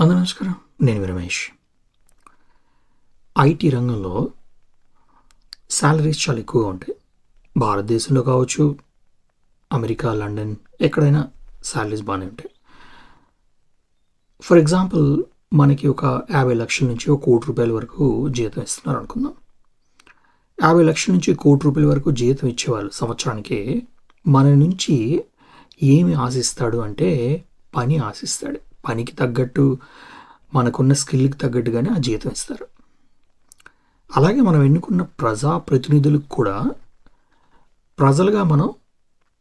అందరూ నమస్కారం. నేను రమేష్. ఐటీ రంగంలో శాలరీస్ చాలా ఎక్కువగా ఉంటాయి. భారతదేశంలో కావచ్చు అమెరికా లండన్ ఎక్కడైనా శాలరీస్ బాగానే ఉంటాయి. ఫర్ ఎగ్జాంపుల్ మనకి ఒక యాభై లక్షల నుంచి ఒక కోటి రూపాయల వరకు జీతం ఇస్తున్నారు అనుకుందాం. యాభై లక్షల నుంచి కోటి రూపాయల వరకు జీతం ఇచ్చేవాళ్ళు సంవత్సరానికి మన నుంచి ఏమి ఆశిస్తాడు అంటే పని ఆశిస్తాడు. పనికి తగ్గట్టు మనకున్న స్కిల్కి తగ్గట్టుగానే ఆ జీతం ఇస్తారు. అలాగే మనం ఎన్నుకున్న ప్రజాప్రతినిధులకు కూడా ప్రజలుగా మనం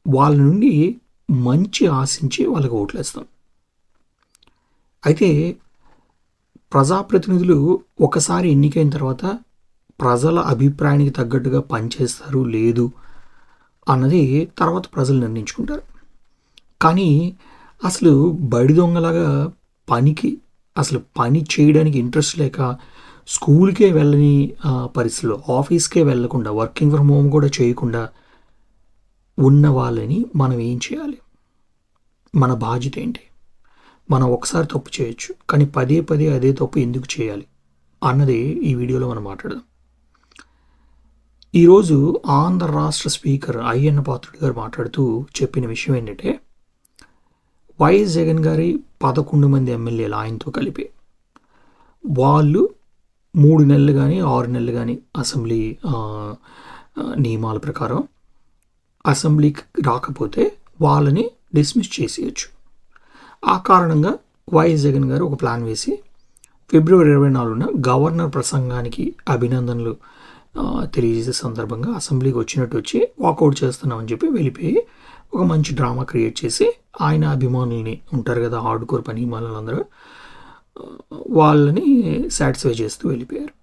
వాళ్ళ నుండి మంచి ఆశించి వాళ్ళకి ఓట్లేస్తాం. అయితే ప్రజాప్రతినిధులు ఒకసారి ఎన్నికైన తర్వాత ప్రజల అభిప్రాయానికి తగ్గట్టుగా పనిచేస్తారు లేదు అన్నది తర్వాత ప్రజలు నిర్ణయించుకుంటారు. కానీ అసలు బడి దొంగలాగా పనికి అసలు పని చేయడానికి ఇంట్రెస్ట్ లేక స్కూల్కే వెళ్ళని పరిస్థితిలో ఆఫీస్కే వెళ్ళకుండా వర్కింగ్ ఫ్రమ్ హోమ్ కూడా చేయకుండా ఉన్న వాళ్ళని మనం ఏం చేయాలి? మన బాధ్యత ఏంటి? మనం ఒకసారి తప్పు చేయొచ్చు కానీ పదే పదే అదే తప్పు ఎందుకు చేయాలి అన్నది ఈ వీడియోలో మనం మాట్లాడదాం. ఈరోజు ఆంధ్ర రాష్ట్ర స్పీకర్ అయ్యన్న పాత్రుడు గారు మాట్లాడుతూ చెప్పిన విషయం ఏంటంటే వైఎస్ జగన్ గారి పదకొండు మంది ఎమ్మెల్యేలు ఆయనతో కలిపి. వాళ్ళు మూడు నెలలు కానీ ఆరు నెలలు కానీ అసెంబ్లీ నియమాల ప్రకారం అసెంబ్లీకి రాకపోతే వాళ్ళని డిస్మిస్ చేసేయచ్చు. ఆ కారణంగా వైఎస్ జగన్ గారు ఒక ప్లాన్ వేసి ఫిబ్రవరి ఇరవై నాలుగున గవర్నర్ ప్రసంగానికి అభినందనలు తెలియజేసే సందర్భంగా అసెంబ్లీకి వచ్చినట్టు వచ్చి వాకౌట్ చేస్తున్నామని చెప్పి వెళ్ళిపోయి ఒక మంచి డ్రామా క్రియేట్ చేసి ఆయన అభిమానుల్ని ఉంటారు కదా హార్డ్ కోర్ పని అందరూ వాళ్ళని సాటిస్ఫై చేస్తూ వెళ్ళిపోయారు.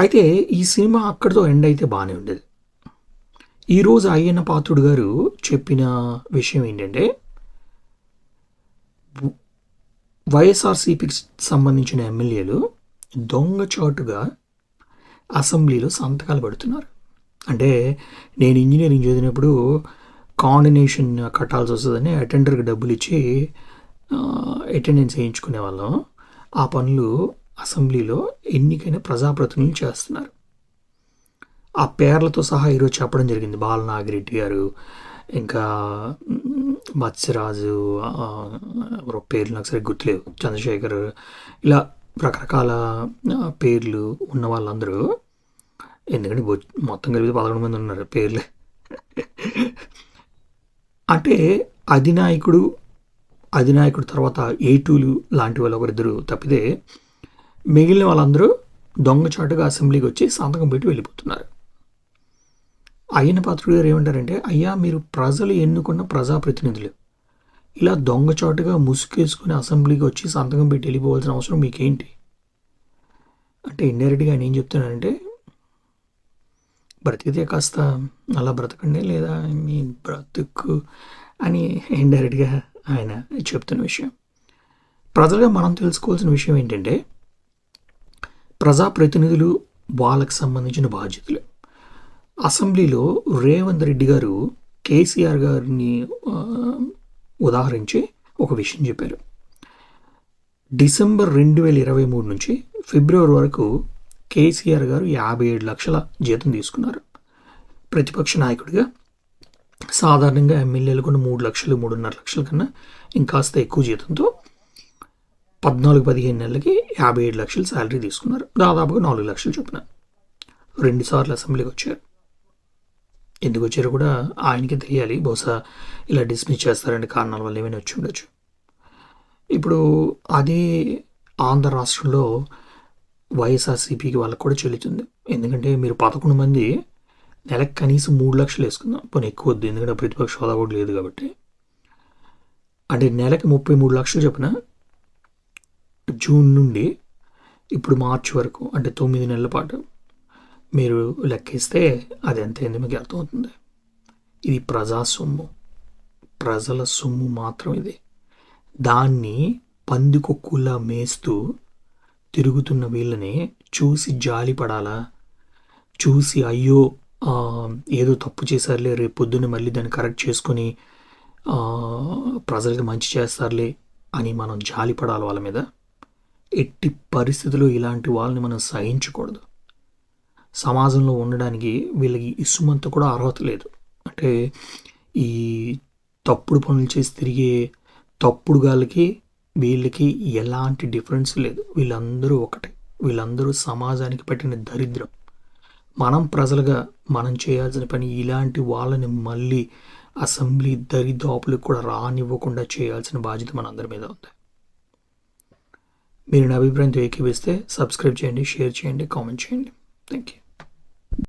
అయితే ఈ సినిమా అక్కడితో ఎండ్ అయితే బాగానే ఉండేది. ఈరోజు అయ్యన్న పాత్రుడు గారు చెప్పిన విషయం ఏంటంటే వైఎస్ఆర్సీపీకి సంబంధించిన ఎమ్మెల్యేలు దొంగచాటుగా అసెంబ్లీలో సంతకాలు పెడుతున్నారు. అంటే నేను ఇంజనీరింగ్ చదివినప్పుడు కాండినేషన్ కట్టాల్సి వస్తుందని అటెండర్కి డబ్బులు ఇచ్చి అటెండెన్స్ వేయించుకునే వాళ్ళం. ఆ పనులు అసెంబ్లీలో ఎన్నికైన ప్రజాప్రతినిధులు చేస్తున్నారు. ఆ పేర్లతో సహా ఈరోజు చెప్పడం జరిగింది. బాలనాగిరెడ్డి గారు ఇంకా మత్స్యరాజు ఎవరో పేర్లు నాకు సరిగ్గా గుర్తులేవు. చంద్రశేఖర్ ఇలా రకరకాల పేర్లు ఉన్న వాళ్ళందరూ ఎందుకంటే మొత్తం కలిపి పదకొండు మంది ఉన్నారు పేర్లు. అంటే అధినాయకుడు అధినాయకుడు తర్వాత ఏటూలు లాంటి వాళ్ళు ఒకరిద్దరు తప్పితే మిగిలిన వాళ్ళందరూ దొంగచాటుగా అసెంబ్లీకి వచ్చి సంతకం పెట్టి వెళ్ళిపోతున్నారు. అయ్యన పాత్రుడు గారు ఏమంటారంటే అయ్యా మీరు ప్రజలు ఎన్నుకున్న ప్రజాప్రతినిధులు. ఇలా దొంగచాటుగా ముసుగేసుకుని అసెంబ్లీకి వచ్చి సంతకం పెట్టి వెళ్ళిపోవాల్సిన అవసరం మీకేంటి? అంటే ఇండైరెక్ట్గా ఆయన ఏం చెప్తున్నానంటే బ్రతికితే కాస్త అలా బ్రతకండి లేదా మీ బ్రతుకు అని ఇండైరెక్ట్గా ఆయన చెప్తున్న విషయం. ప్రజలుగా మనం తెలుసుకోవాల్సిన విషయం ఏంటంటే ప్రజాప్రతినిధులు వాళ్ళకి సంబంధించిన బాధ్యతలు. అసెంబ్లీలో రేవంత్ రెడ్డి గారు కేసీఆర్ గారిని ఉదాహరించి ఒక విషయం చెప్పారు. డిసెంబర్ రెండు వేల ఇరవై మూడు నుంచి ఫిబ్రవరి వరకు కేసీఆర్ గారు యాభై ఏడు లక్షల జీతం తీసుకున్నారు. ప్రతిపక్ష నాయకుడిగా సాధారణంగా ఎమ్మెల్యేలు కూడా మూడు లక్షలు మూడున్నర లక్షల కన్నా ఇంకాస్త ఎక్కువ జీతంతో పద్నాలుగు పదిహేను నెలలకి యాభై ఏడు లక్షలు శాలరీ తీసుకున్నారు. దాదాపుగా నాలుగు లక్షలు చొప్పున రెండుసార్లు అసెంబ్లీకి వచ్చారు. ఎందుకు వచ్చారో కూడా ఆయనకి తెలియాలి. బహుశా ఇలా డిస్మిస్ చేస్తారనే కారణాల వల్ల ఏమైనా వచ్చి ఉండొచ్చు. ఇప్పుడు అదే ఆంధ్ర రాష్ట్రంలో వైఎస్ఆర్సీపీకి వాళ్ళకి కూడా చెల్లుతుంది. ఎందుకంటే మీరు పదకొండు మంది నెలకు కనీసం మూడు లక్షలు వేసుకుందాం. పోనీ ఎక్కువ వద్దు. ఎందుకంటే ప్రతిపక్ష హోదా కూడా లేదు కాబట్టి. అంటే నెలకి ముప్పై మూడు లక్షలు చొప్పున జూన్ నుండి ఇప్పుడు మార్చి వరకు అంటే తొమ్మిది నెలల పాటు మీరు లెక్కిస్తే అది ఎంత అయింది మీకు అర్థమవుతుంది. ఇది ప్రజా సొమ్ము. ప్రజల సొమ్ము మాత్రం ఇది. దాన్ని పందికొక్కులా మేస్తూ తిరుగుతున్న వీళ్ళని చూసి జాలి పడాలా? చూసి అయ్యో ఏదో తప్పు చేశారులే రేపు పొద్దున్న మళ్ళీ దాన్ని కరెక్ట్ చేసుకొని ప్రజలకి మంచి చేస్తారులే అని మనం జాలిపడాలి వాళ్ళ మీద. ఎట్టి పరిస్థితుల్లో ఇలాంటి వాళ్ళని మనం సహించకూడదు. సమాజంలో ఉండడానికి వీళ్ళకి ఇసుమంత కూడా అర్హత లేదు. అంటే ఈ తప్పుడు పనులు చేసి తిరిగే తప్పుడు గాళ్ళకి వీళ్ళకి ఎలాంటి డిఫరెన్స్ లేదు. వీళ్ళందరూ ఒకటే. వీళ్ళందరూ సమాజానికి పెట్టిన దరిద్రం. మనం ప్రజలుగా మనం చేయాల్సిన పని ఇలాంటి వాళ్ళని మళ్ళీ అసెంబ్లీ దరిదాపులకు కూడా రానివ్వకుండా చేయాల్సిన బాధ్యత మనందరి మీద ఉంది. మీరు నా అభిప్రాయంతో ఏకీపిస్తే సబ్స్క్రైబ్ చేయండి షేర్ చేయండి కామెంట్ చేయండి. Thank you